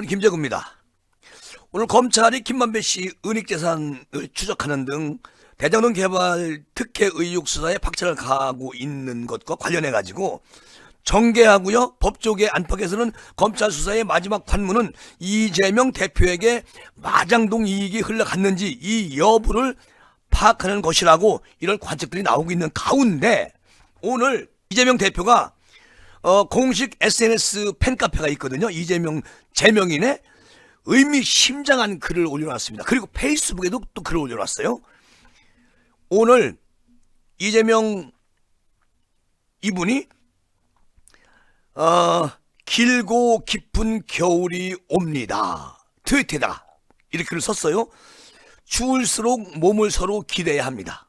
여러분 김재구입니다. 오늘 검찰이 김만배 씨 은닉재산을 추적하는 등 대장동 개발 특혜 의혹 수사에 박차를 가하고 있는 것과 관련해 가지고 정계하고요 법조계 안팎에서는 검찰 수사의 마지막 관문은 이재명 대표에게 마장동 이익이 흘러갔는지 이 여부를 파악하는 것이라고 이런 관측들이 나오고 있는 가운데 오늘 이재명 대표가 어, 공식 SNS 팬카페가 있거든요. 이재명 제명인의 의미심장한 글을 올려놨습니다. 그리고 페이스북에도 또 글을 올려놨어요. 오늘 이재명 이분이 어, 길고 깊은 겨울이 옵니다. 트위터에다가 이렇게 글을 썼어요. 추울수록 몸을 서로 기대야 합니다.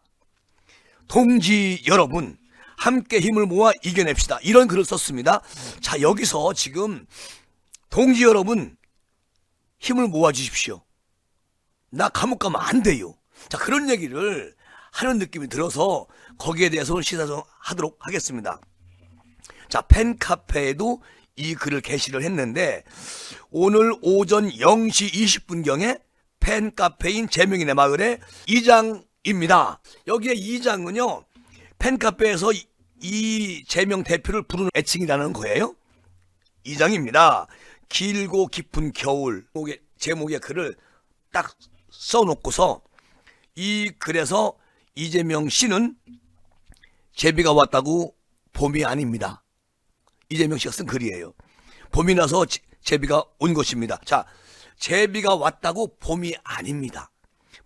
동지 여러분, 함께 힘을 모아 이겨냅시다. 이런 글을 썼습니다. 자, 여기서 지금 동지 여러분, 힘을 모아 주십시오. 나 감옥 가면 안 돼요. 자, 그런 얘기를 하는 느낌이 들어서 거기에 대해서 시사하도록 하겠습니다. 자, 팬카페에도 이 글을 게시를 했는데 오늘 오전 0시 20분경에 팬카페인 제명인의 마을에 이장입니다. 여기에 이장은요. 팬카페에서 이- 이 제명 대표를 부르는 애칭이라는 거예요. 이장입니다. 길고 깊은 겨울 제목의, 제목의 글을 딱 써놓고서 이 글에서 이재명 씨는 제비가 왔다고 봄이 아닙니다. 이재명 씨가 쓴 글이에요. 봄이 나서 제- 제비가 온 것입니다. 자, 제비가 왔다고 봄이 아닙니다.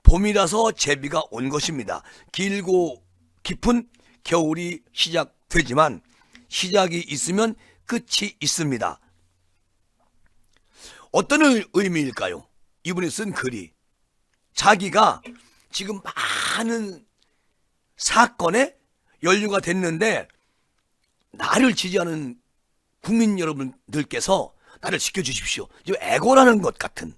봄이라서 제비가 온 것입니다. 길고 깊은 겨울이 시작되지만 시작이 있으면 끝이 있습니다. 어떤 의- 의미일까요? 이분이 쓴 글이 자기가 지금 많은 사건에 연루가 됐는데 나를 지지하는 국민 여러분들께서 나를 지켜주십시오. 지금 애고라는 것 같은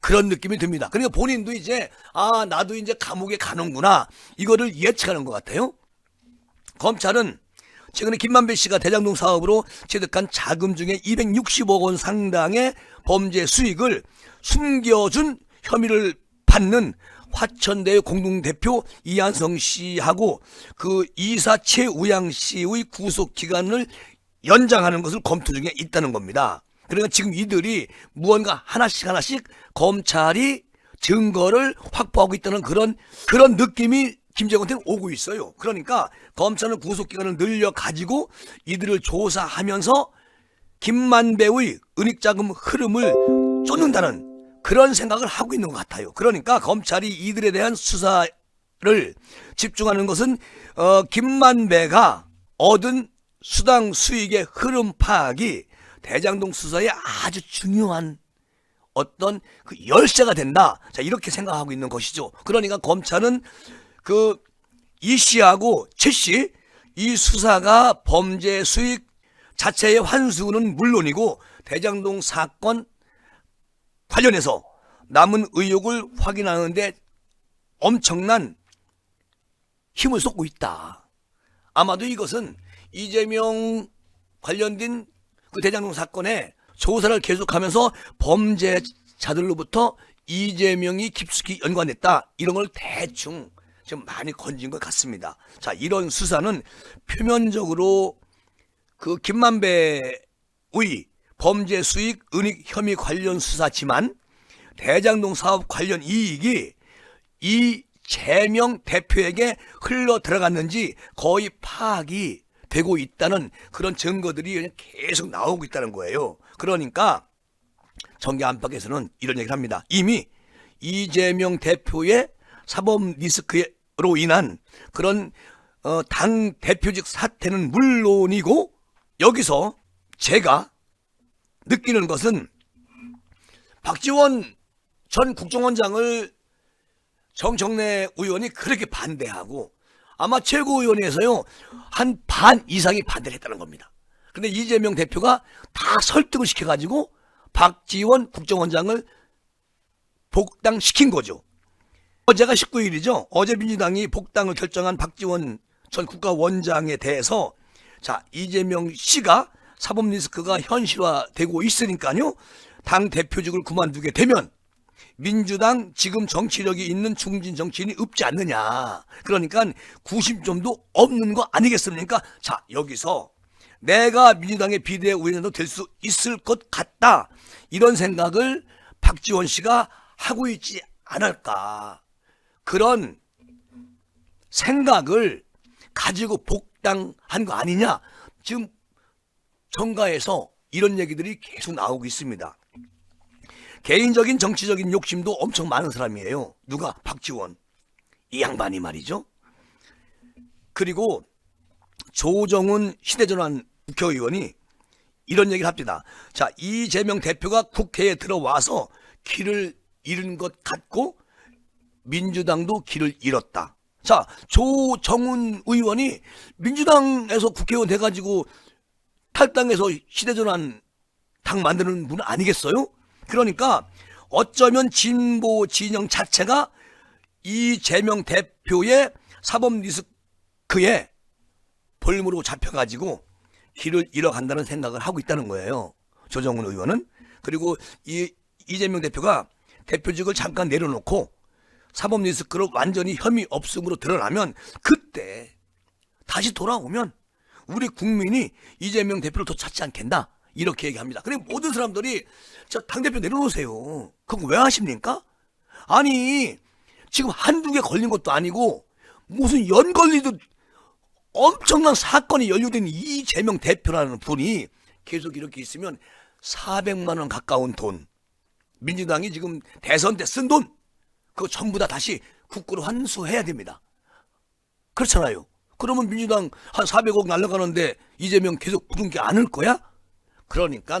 그런 느낌이 듭니다. 그러니까 본인도 이제 아 나도 이제 감옥에 가는구나 이거를 예측하는 것 같아요. 검찰은 최근에 김만배 씨가 대장동 사업으로 취득한 자금 중에 260억 원 상당의 범죄 수익을 숨겨준 혐의를 받는 화천대 공동대표 이한성 씨하고 그 이사 최우양 씨의 구속 기간을 연장하는 것을 검토 중에 있다는 겁니다. 그러니까 지금 이들이 무언가 하나씩 하나씩 검찰이 증거를 확보하고 있다는 그런 그런 느낌이 김정은한테 오고 있어요. 그러니까 검찰은 구속 기간을 늘려 가지고 이들을 조사하면서 김만배의 은닉자금 흐름을 쫓는다는 그런 생각을 하고 있는 것 같아요. 그러니까 검찰이 이들에 대한 수사를 집중하는 것은 어, 김만배가 얻은 수당 수익의 흐름 파악이 대장동 수사에 아주 중요한 어떤 그 열쇠가 된다. 자, 이렇게 생각하고 있는 것이죠. 그러니까 검찰은 그 이 씨하고 최 씨, 이 수사가 범죄 수익 자체의 환수는 물론이고 대장동 사건 관련해서 남은 의혹을 확인하는데 엄청난 힘을 쏟고 있다. 아마도 이것은 이재명 관련된 그 대장동 사건에 조사를 계속하면서 범죄자들로부터 이재명이 깊숙이 연관됐다. 이런 걸 대충 좀 많이 건진 것 같습니다. 자, 이런 수사는 표면적으로 그 김만배의 범죄 수익 은닉 혐의 관련 수사지만 대장동 사업 관련 이익이 이 재명 대표에게 흘러 들어갔는지 거의 파악이 되고 있다는 그런 증거들이 계속 나오고 있다는 거예요. 그러니까 정계 안팎에서는 이런 얘기를 합니다. 이미 이재명 대표의 사법 리스크 로 인한 그런 어, 당 대표직 사퇴는 물론이고 여기서 제가 느끼는 것은 박지원 전 국정원장을 정청래 의원이 그렇게 반대하고 아마 최고위원회에서요 한 반 이상이 반대를 했다는 겁니다. 근데 이재명 대표가 다 설득을 시켜가지고 박지원 국정원장을 복당시킨 거죠. 어제가 19일이죠. 어제 민주당이 복당을 결정한 박지원 전 국가원장에 대해서 자 이재명 씨가 사법 리스크가 현실화되고 있으니까요. 당 대표직을 그만두게 되면 민주당 지금 정치력이 있는 중진 정치인이 없지 않느냐. 그러니까 구심점도 없는 거 아니겠습니까? 자, 여기서 내가 민주당의 비대위원장도 될 수 있을 것 같다. 이런 생각을 박지원 씨가 하고 있지 않을까. 그런 생각을 가지고 복당한 거 아니냐. 지금 정가에서 이런 얘기들이 계속 나오고 있습니다. 개인적인 정치적인 욕심도 엄청 많은 사람이에요. 누가? 박지원. 이 양반이 말이죠. 그리고 조정훈 시대전환 국회의원이 이런 얘기를 합니다. 자, 이재명 대표가 국회에 들어와서 길을 잃은 것 같고 민주당도 길을 잃었다. 자, 조정훈 의원이 민주당에서 국회의원 돼가지고 탈당해서 시대전환 당 만드는 분 아니겠어요? 그러니까 어쩌면 진보 진영 자체가 이재명 대표의 사법 리스크에 볼모로 잡혀가지고 길을 잃어간다는 생각을 하고 있다는 거예요. 조정훈 의원은. 그리고 이 이재명 대표가 대표직을 잠깐 내려놓고 사법 리스크로 완전히 혐의 없음으로 드러나면 그때 다시 돌아오면 우리 국민이 이재명 대표를 더 찾지 않겠나 이렇게 얘기합니다. 그래 모든 사람들이 저 당 대표 내려놓으세요. 그거 왜 하십니까? 아니 지금 한두 개 걸린 것도 아니고 무슨 연 걸리듯 엄청난 사건이 연루된 이재명 대표라는 분이 계속 이렇게 있으면 400만 원 가까운 돈 민주당이 지금 대선 때 쓴 돈 그거 전부 다 다시 국고로 환수해야 됩니다. 그렇잖아요. 그러면 민주당 한 400억 날라가는데 이재명 계속 부른 게 아닐 거야? 그러니까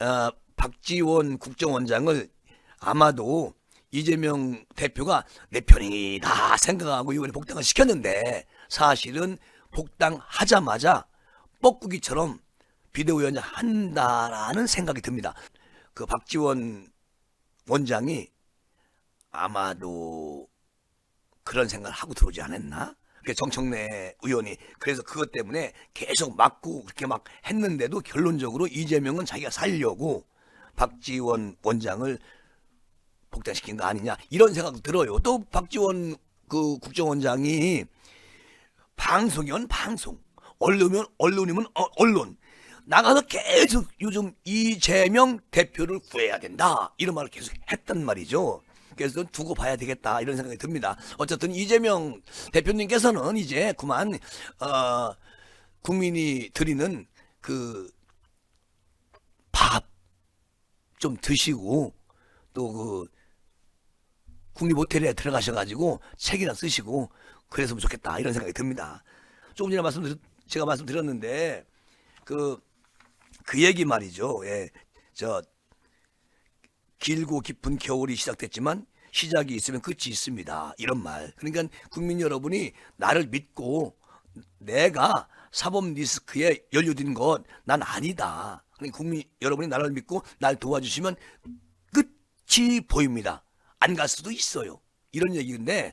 어, 박지원 국정원장을 아마도 이재명 대표가 내 편이다 생각하고 이번에 복당을 시켰는데 사실은 복당하자마자 뻐꾸기처럼 비대위원장 한다라는 생각이 듭니다. 그 박지원 원장이 아마도 그런 생각을 하고 들어오지 않았나? 그 정청래 의원이 그래서 그것 때문에 계속 막고 그렇게 막 했는데도 결론적으로 이재명은 자기가 살려고 박지원 원장을 복당시킨 거 아니냐 이런 생각도 들어요. 또 박지원 그 국정원장이 방송이면 방송, 언론이면 언론이면 어, 언론 나가서 계속 요즘 이재명 대표를 구해야 된다 이런 말을 계속 했단 말이죠. 그래서 두고 봐야 되겠다 이런 생각이 듭니다. 어쨌든 이재명 대표님께서는 이제 그만 어, 국민이 드리는 그 밥 좀 드시고 또그 국립 호텔에 들어가셔가지고 책이나 쓰시고 그랬으면 좋겠다 이런 생각이 듭니다. 조금 전에 말씀 제가 말씀드렸는데 그 그 얘기 말이죠. 예, 저 길고 깊은 겨울이 시작됐지만 시작이 있으면 끝이 있습니다. 이런 말. 그러니까 국민 여러분이 나를 믿고 내가 사법 리스크에 연루된 것 난 아니다. 그러니까 국민 여러분이 나를 믿고 날 도와주시면 끝이 보입니다. 안 갈 수도 있어요. 이런 얘기인데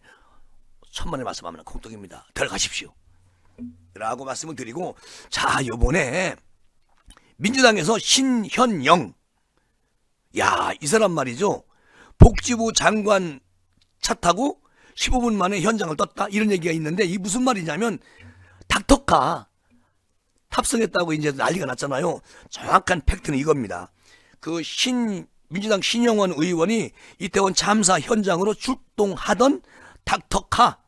천만의 말씀하면 공덕입니다. 들어가십시오. 라고 말씀을 드리고 자 요번에 민주당에서 신현영 야, 이 사람 말이죠. 복지부 장관 차 타고 15분 만에 현장을 떴다. 이런 얘기가 있는데 이 무슨 말이냐면 닥터카 탑승했다고 이제 난리가 났잖아요. 정확한 팩트는 이겁니다. 그 신 민주당 신영원 의원이 이태원 참사 현장으로 출동하던 닥터카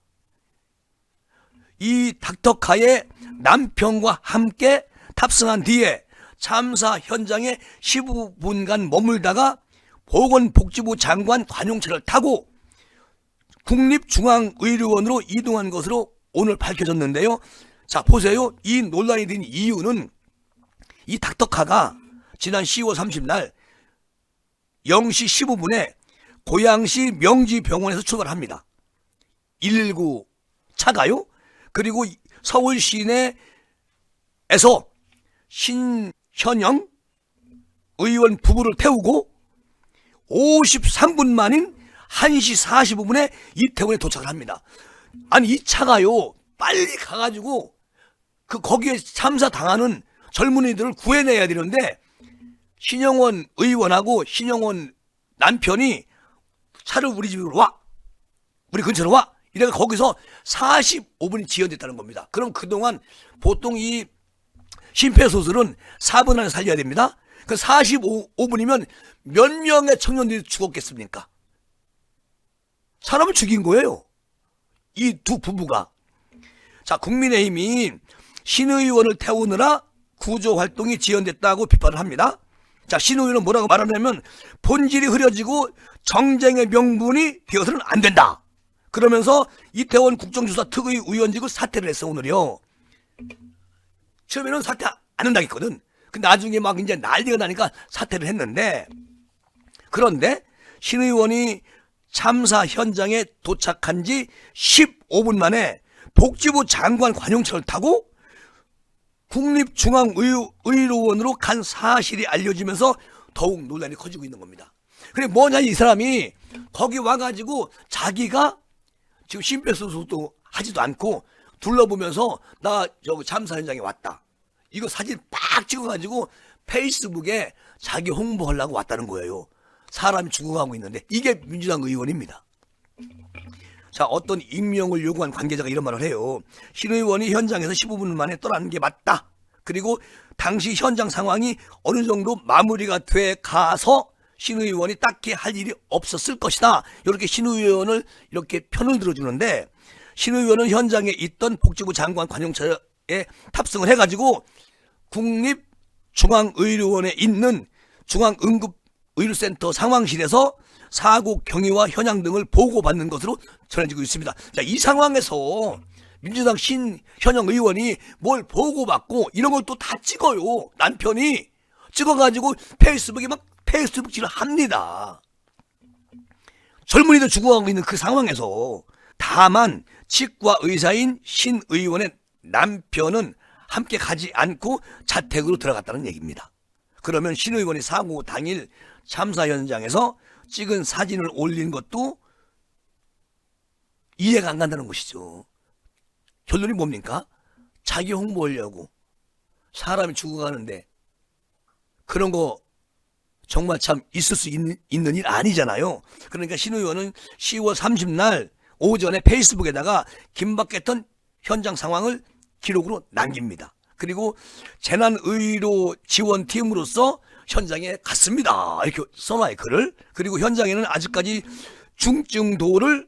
이 닥터카의 남편과 함께 탑승한 뒤에 참사 현장에 15분간 머물다가 보건복지부 장관 관용차를 타고 국립중앙의료원으로 이동한 것으로 오늘 밝혀졌는데요. 자, 보세요. 이 논란이 된 이유는 이 닥터카가 지난 10월 30날 0시 15분에 고양시 명지병원에서 출발합니다. 119 차가요. 그리고 서울 시내에서 신현영 의원 부부를 태우고 53분 만인 1시 45분에 이태원에 도착을 합니다. 아니 이 차가요 빨리 가가지고 그 거기에 참사 당하는 젊은이들을 구해내야 되는데 신영원 의원하고 신영원 남편이 차를 우리 집으로 와. 우리 근처로 와. 이래가 거기서 45분이 지연됐다는 겁니다. 그럼 그동안 보통 이 심폐소설은 4분 안에 살려야 됩니다. 그 45분이면 몇 명의 청년들이 죽었겠습니까? 사람을 죽인 거예요. 이 두 부부가. 자, 국민의힘이 신 의원을 태우느라 구조 활동이 지연됐다고 비판을 합니다. 자, 신 의원은 뭐라고 말하냐면 본질이 흐려지고 정쟁의 명분이 되어서는 안 된다. 그러면서 이태원 국정조사 특위 위원직을 사퇴를 했어 오늘요. 처음에는 사퇴 안 한다고 했거든. 근데 나중에 막 이제 난리가 나니까 사퇴를 했는데 그런데 신 의원이 참사 현장에 도착한 지 15분 만에 복지부 장관 관용차를 타고 국립중앙의료원으로 간 사실이 알려지면서 더욱 논란이 커지고 있는 겁니다. 그래 뭐냐 이 사람이 거기 와가지고 자기가 지금 심폐소생도 하지도 않고 둘러보면서 나 저기 참사 현장에 왔다. 이거 사진 빡 찍어가지고 페이스북에 자기 홍보하려고 왔다는 거예요. 사람이 죽어가고 있는데 이게 민주당 의원입니다. 자, 어떤 임명을 요구한 관계자가 이런 말을 해요. 신 의원이 현장에서 15분 만에 떠나는 게 맞다. 그리고 당시 현장 상황이 어느 정도 마무리가 돼 가서 신 의원이 딱히 할 일이 없었을 것이다. 이렇게 신 의원을 이렇게 편을 들어주는데 신 의원은 현장에 있던 복지부 장관 관용차에 탑승을 해가지고 국립중앙의료원에 있는 중앙응급의료센터 상황실에서 사고 경위와 현황 등을 보고받는 것으로 전해지고 있습니다. 자, 이 상황에서 민주당 신현영 의원이 뭘 보고받고 이런 걸 또 다 찍어요. 남편이 찍어가지고 페이스북에 막 페이스북질을 합니다. 젊은이들 죽어가고 있는 그 상황에서 다만 치과 의사인 신 의원의 남편은 함께 가지 않고 자택으로 들어갔다는 얘기입니다. 그러면 신 의원이 사고 당일 참사 현장에서 찍은 사진을 올린 것도 이해가 안 간다는 것이죠. 결론이 뭡니까? 자기 홍보하려고 사람이 죽어가는데 그런 거 정말 참 있을 수 있는, 있는 일 아니잖아요. 그러니까 신 의원은 10월 30날 오전에 페이스북에다가 긴박했던 현장 상황을 기록으로 남깁니다. 그리고 재난의료 지원팀으로서 현장에 갔습니다. 이렇게 써놔요, 글을. 그리고 현장에는 아직까지 중증도를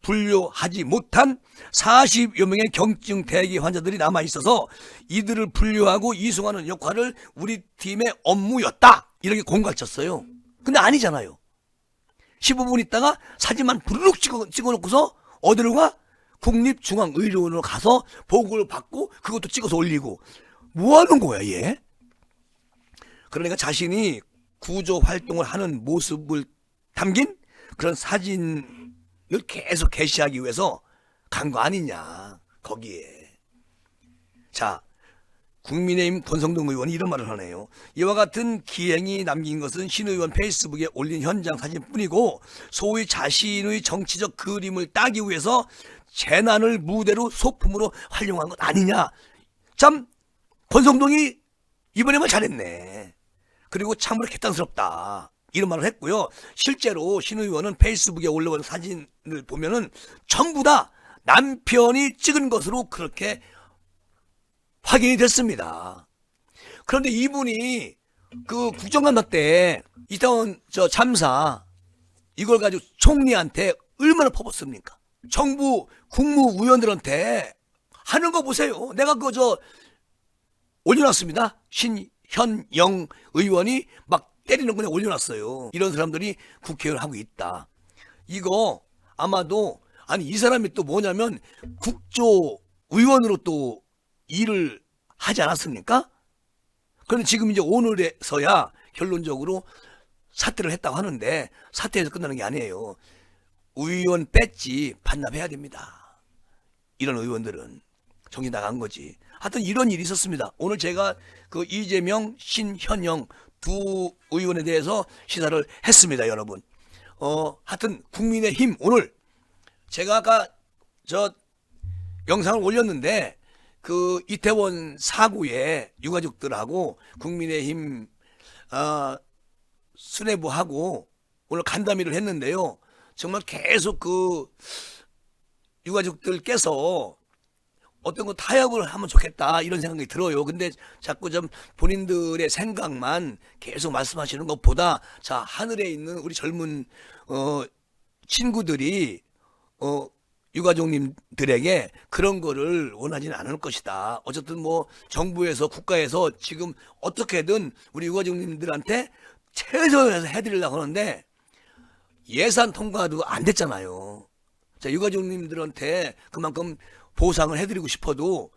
분류하지 못한 40여 명의 경증 대기 환자들이 남아 있어서 이들을 분류하고 이송하는 역할을 우리 팀의 업무였다. 이렇게 공갈 쳤어요. 근데 아니잖아요. 15분 있다가 사진만 부르륵 찍어, 찍어놓고서 어디로 가? 국립중앙의료원으로 가서 보고를 받고 그것도 찍어서 올리고 뭐 하는 거야, 얘? 그러니까 자신이 구조 활동을 하는 모습을 담긴 그런 사진을 계속 게시하기 위해서 간 거 아니냐, 거기에. 자, 국민의힘 권성동 의원이 이런 말을 하네요. 이와 같은 기행이 남긴 것은 신 의원 페이스북에 올린 현장 사진뿐이고 소위 자신의 정치적 그림을 따기 위해서 재난을 무대로 소품으로 활용한 것 아니냐. 참 권성동이 이번에만 잘했네. 그리고 참으로 개탄스럽다. 이런 말을 했고요. 실제로 신 의원은 페이스북에 올라온 사진을 보면은 전부 다 남편이 찍은 것으로 그렇게 확인이 됐습니다. 그런데 이분이 그 국정감사 때 이태원 저 참사 이걸 가지고 총리한테 얼마나 퍼붓습니까? 정부 국무위원들한테 하는 거 보세요. 내가 그거 저 올려놨습니다. 신현영 의원이 막 때리는 거에 올려놨어요. 이런 사람들이 국회의원 하고 있다. 이거 아마도 아니 이 사람이 또 뭐냐면 국조의원으로 또 일을 하지 않았습니까? 그런데 지금 이제 오늘에서야 결론적으로 사퇴를 했다고 하는데 사퇴해서 끝나는 게 아니에요. 의원 뺐지 반납해야 됩니다. 이런 의원들은 정신 나간 거지. 하여튼 이런 일이 있었습니다. 오늘 제가 그 이재명, 신현영 두 의원에 대해서 시사를 했습니다, 여러분. 어, 하여튼 국민의힘 오늘 제가 아까 저 영상을 올렸는데 그 이태원 사고에 유가족들하고 국민의힘 아, 수뇌부하고 오늘 간담회를 했는데요. 정말 계속 그 유가족들께서 어떤 거 타협을 하면 좋겠다 이런 생각이 들어요. 근데 자꾸 좀 본인들의 생각만 계속 말씀하시는 것보다 자 하늘에 있는 우리 젊은 어 친구들이 어 유가족님들에게 그런 거를 원하지는 않을 것이다. 어쨌든 뭐 정부에서 국가에서 지금 어떻게든 우리 유가족님들한테 최선을 해드리려고 하는데 예산 통과도 안 됐잖아요. 자, 유가족님들한테 그만큼 보상을 해드리고 싶어도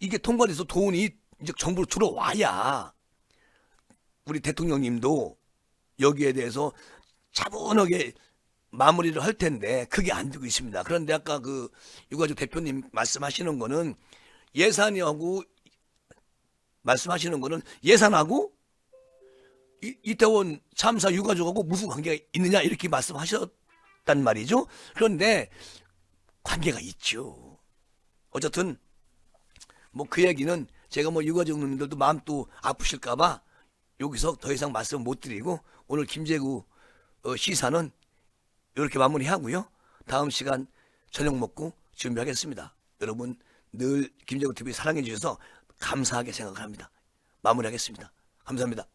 이게 통과돼서 돈이 이제 정부로 들어와야 우리 대통령님도 여기에 대해서 차분하게 마무리를 할 텐데 그게 안 되고 있습니다. 그런데 아까 그 유가족 대표님 말씀하시는 거는 예산하고 말씀하시는 거는 예산하고 이, 이태원 참사 유가족하고 무슨 관계가 있느냐 이렇게 말씀하셨단 말이죠. 그런데 관계가 있죠. 어쨌든 뭐 그 얘기는 제가 뭐 유가족님들도 마음 또 아프실까봐 여기서 더 이상 말씀 못 드리고 오늘 김재구 어, 시사는 이렇게 마무리하고요. 다음 시간 저녁 먹고 준비하겠습니다. 여러분 늘 김재구 TV 사랑해 주셔서 감사하게 생각합니다. 마무리하겠습니다. 감사합니다.